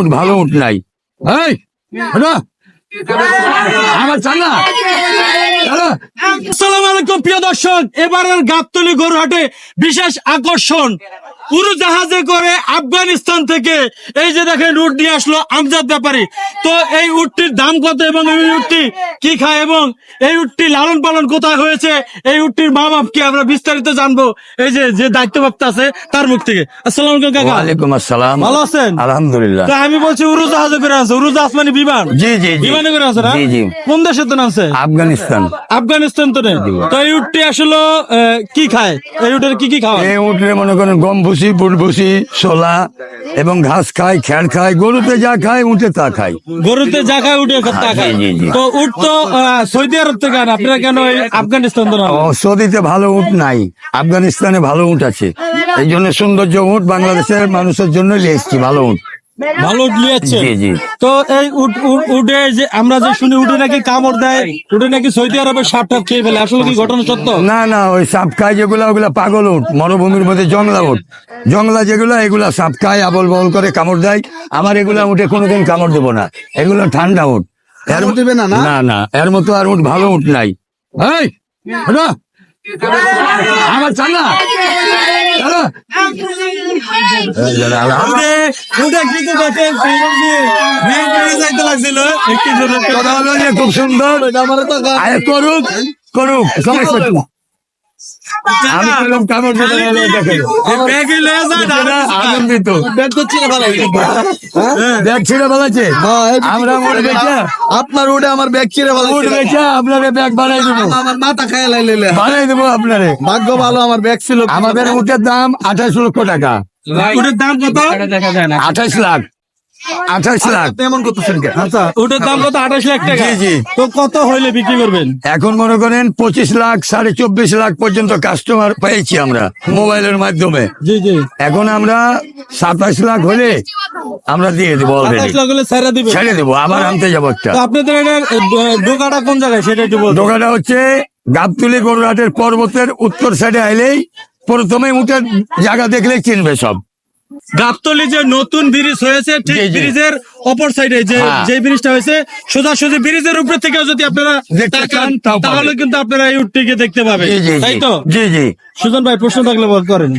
উট ভালো উঠ নাই। এই। আমার চালা আসসালামু আলাইকুম প্রিয় দর্শক। এবারের গাবতলি গরুহাটে বিশেষ আকর্ষণ। উড়োজাহাজে করে আফগানিস্তান থেকে এই যে দেখেন উট নিয়ে আসলো আমজাদ ব্যাপারী। তো এই উটটির দাম কত এবং এই উটটি কি খায় এবং এই উটটি লালন পালন কোথায় হয়েছে? এই উটটির মা বাপ কি আমরা বিস্তারিত জানব? এই যে যে দায়িত্বপ্রাপ্ত আছে তার মুখ থেকে। আসসালামু কাকা। ওয়ালাইকুম আসসালাম। ভালো আছেন? আলহামদুলিল্লাহ। তো আমি বলছি উড়োজাহাজে করে আছে উড়োজাহাজ মানে বিমান? জি জি জি। বিমানে করে আছে না? জি জি। কোন দেশে তো আছে আফগানিস্তান। আফগানিস্তান তো নেই। তো এই উটটি আসলে কি খায়? এই উটের কি কি খাওয়া এই উঠলে মনে করেন গম ভুসি বুট ভুসি ছোলা এবং ঘাস খায় খ্যার খায় গরুতে যা খায় উঠে তা খায় গরুতে যা খায় উঠে তা খায় জি, জি। তো উঠ তো সৌদি আরব থেকে আন। আপনারা কেন আফগানিস্তান তো না সৌদিতে ভালো উঠ নাই। আফগানিস্তানে ভালো উঠ আছে। এই জন্য সৌন্দর্য উঠ বাংলাদেশের মানুষের জন্য নিয়ে এসছি ভালো উঠ ভালো জি তো এই উটে যে আমরা যে শুনি উঠে নাকি কামড় দেয় উঠে নাকি সৌদি আরবের সাপ টাপ খেয়ে ফেলে। আসলে কি ঘটনা সত্য? না না ওই সাপ খায় যেগুলা ওগুলা পাগল উঠ মরুভূমির মধ্যে জংলা উঠ জংলা যেগুলা এগুলা সাপ খায় আবল বল করে কামড় দেয়। আমার এগুলা উঠে কোনোদিন কামড় দেবো না। এগুলো ঠান্ডা উঠ এর দেবে না, না? এর মতো আর উঠ ভালো উঠ নাই। এই আমার চালা। খুব সুন্দর করুক করুক সমস্যা আমি বললাম কামড় ব্যাগে লয়ে আনন্দিত ব্যাগ তো। ব্যাগ আমরা উঠ বেচা আপনার উঠে আমার ব্যাগ উঠ ফেলাইছে। বেচা আপনারে ব্যাগ বানাই দেবো আমার মাথা খায় লাইলে বানাই দেবো আপনারে ভাগ্য ভালো আমার ব্যাগ ছিল আমাদের উঠের দাম আঠাশ লক্ষ টাকা উটের দাম কত? আঠাশ লাখ। আঠাশ লাখ। আপনি করতেছেন আচ্ছা। উটের দাম কত? আঠাশ লাখ টাকা। জি, জি। তো কত হইলে বিক্রি করবেন? এখন মনে করেন পঁচিশ লাখ সাড়ে চব্বিশ লাখ পর্যন্ত কাস্টমার পেয়েছি আমরা মোবাইলের মাধ্যমে। জি জি। এখন আমরা সাতাশ লাখ হলে আমরা দিয়ে দেবো অলরেডি ছেড়ে দিবে ছেড়ে দেবো আবার আনতে যাব একটা। আপনাদের ডোকাটা কোন জায়গায়? সেটা একটু বলুন। দোকানটা হচ্ছে গাবতুলি গরুহাটের পর্বতের উত্তর সাইডে আইলেই প্রথমে উঠে জায়গা দেখলে চিনবে সব গাবতলি যে নতুন ব্রিজ হয়েছে ঠিক। ব্রিজের অপর সাইডে যে হ্যাঁ। যে ব্রিজটা হয়েছে সোজাসুজি ব্রিজের উপরে থেকে যদি আপনারা তাকান। তাহলে কিন্তু আপনারা এই দেখতে পাবেন। তাই তো? জি জি। সুজন ভাই প্রশ্ন থাকলে বল করেন?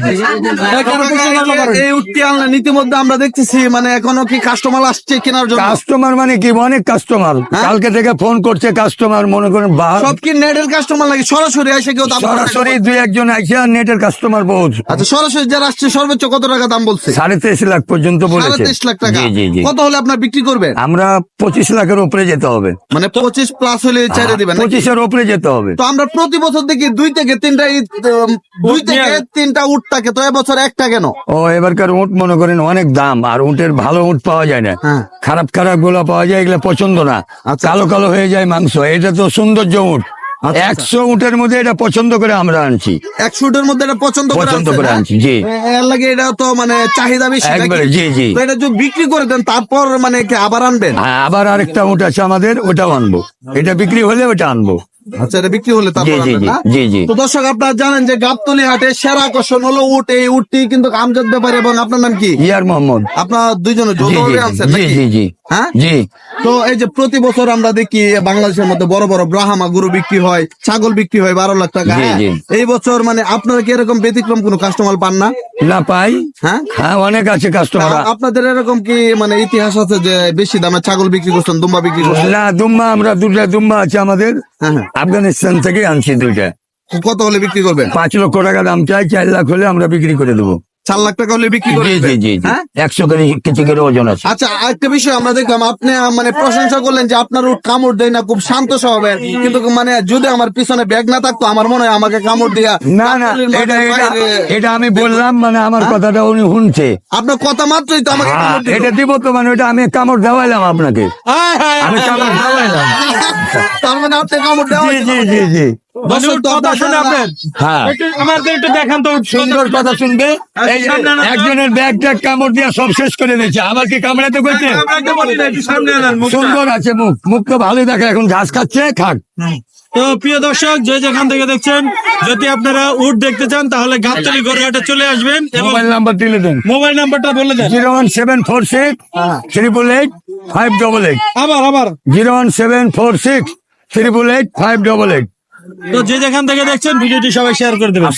এই উঠতে আনলেন ইতিমধ্যে আমরা দেখতেছি মানে এখনও কি কাস্টমার আসছে কেনার জন্য? কাস্টমার মানে কি? অনেক কাস্টমার হ্যাঁ? কালকে থেকে ফোন করছে কাস্টমার মনে করেন বা সব কি নেটের কাস্টমার নাকি? সরাসরি এসে কেউ সরাসরি দুই একজন আইসে আর নেটের কাস্টমার বহুত। আচ্ছা সরাসরি যারা আসছে সর্বোচ্চ কত টাকা দাম বলছে? সাড়ে তেইশ লাখ পর্যন্ত সাড়ে বলেছে তেইশ লাখ টাকা। জি জি জি। কত হলে আপনার বিক্রি করবেন? আমরা পঁচিশ লাখের উপরে যেতে হবে। মানে পঁচিশ প্লাস হলে ছেড়ে দিবেন? পঁচিশের উপরে যেতে হবে। তো আমরা প্রতি বছর দেখি দুই থেকে তিনটা ঈদ, দুই উট থেকে তিনটা উঠ থাকে তো এবছর একটা কেন? ও এবারকার উঁট মনে করেন অনেক দাম আর উঁটের ভালো উঁট পাওয়া যায় না। হ্যাঁ। খারাপ খারাপগুলো পাওয়া যায় এগুলো পছন্দ না। আচ্ছা, কালো কালো হয়ে যায় মাংস এটা তো সৌন্দর্য উঁট। আচ্ছা। একশো উঁটের মধ্যে এটা পছন্দ করে আমরা আনছি। একশো উটের মধ্যে এটা পছন্দ পছন্দ করে হ্যাঁ? আনছি, জি। এর লাগে এটা তো মানে চাহিদা বেশি একবারে, জি, জি। তো এটা যদি বিক্রি করে দেন তারপর মানে কি আবার আনবেন? হ্যাঁ, আবার আরেকটা উঁট আছে আমাদের ওটাও আনব। এটা বিক্রি হলে ওটা আনব। আচ্ছা এটা বিক্রি হলে তারপর জি, জি। তো দর্শক আপনারা জানেন যে গাবতলি হাটে সেরা আকর্ষণ হলো উট। এই উটটি কিন্তু আমজাদ ব্যাপারী এবং আপনার নাম কি? ইয়ার মোহাম্মদ। আপনার দুইজনে আনছেন জি জি জি। হ্যাঁ? জি। তো এই যে প্রতি বছর আমরা দেখি বাংলাদেশের মধ্যে বড় বড় ব্রাহ্মা গরু বিক্রি হয় ছাগল বিক্রি হয় বারো লাখ টাকা। এই বছর মানে আপনারা কি এরকম ব্যতিক্রম কোনো কাস্টমার পান না? না পাই। হ্যাঁ? হ্যাঁ অনেক আছে কাস্টমার আপনাদের এরকম কি মানে ইতিহাস আছে যে বেশি দামে ছাগল বিক্রি করছেন দুম্বা বিক্রি করছেন? না দুম্বা আমরা দুটা দুম্বা আছে আমাদের। হ্যাঁ হ্যাঁ। আফগানিস্তান থেকে আনছি দুইটা। কত হলে বিক্রি করবেন? পাঁচ লক্ষ টাকা দাম চাই চার লাখ হলে আমরা বিক্রি করে দেবো। চার লাখ টাকা হলে বিক্রি জি জি জি জি। হ্যাঁ? একশো কেজি কিছু করে ওজন আছে। আচ্ছা আরেকটা বিষয় আমরা দেখলাম আপনি মানে প্রশংসা করলেন যে আপনার কামড় দেয় না খুব শান্ত স্বভাবের কিন্তু মানে যদি আমার পিছনে ব্যাগ না থাকতো আমার মনে হয় আমাকে কামড় দিয়া না না এটা এটা এটা আমি বললাম মানে আমার কথাটা উনি শুনছে। আপনার কথা মাত্রই তো আমাকে হ্যাঁ। এটা দিব তো মানে ওটা আমি কামড় দেওয়াইলাম আপনাকে। আমি কামড় দেওয়াইলাম। তার মানে আপনি কামড় জি জি জি। মানে হ্যাঁ। একটু আমাদের একটু দেখান তো উট সুন্দর কথা। শুনবে। এই যে সামনে আনো তো। একজনের ব্যাগ ট্যাগ কামড় দিয়ে সব শেষ করে দিয়েছে। আবার কি কামড়াতে কইছে আমরা একটু বলি না, একটু সামনে আনান মুখটা। সুন্দর আছে মুখ। মুখ তো ভালোই দেখে এখন ঘাস খাচ্ছে খাক। তো প্রিয় দর্শক যে যেখান থেকে দেখছেন যদি আপনারা উট দেখতে চান তাহলে গাবতলি গরুহাটে চলে আসবেন মোবাইল নাম্বার দিলে দেন। মোবাইল নাম্বারটা বলে দেন। Zero one seven four six triple eight five double eight. আবার আবার। Zero one seven four six triple eight five double eight. তো যে যেখান থেকে দেখছেন ভিডিওটি সবাই শেয়ার করে দেবেন।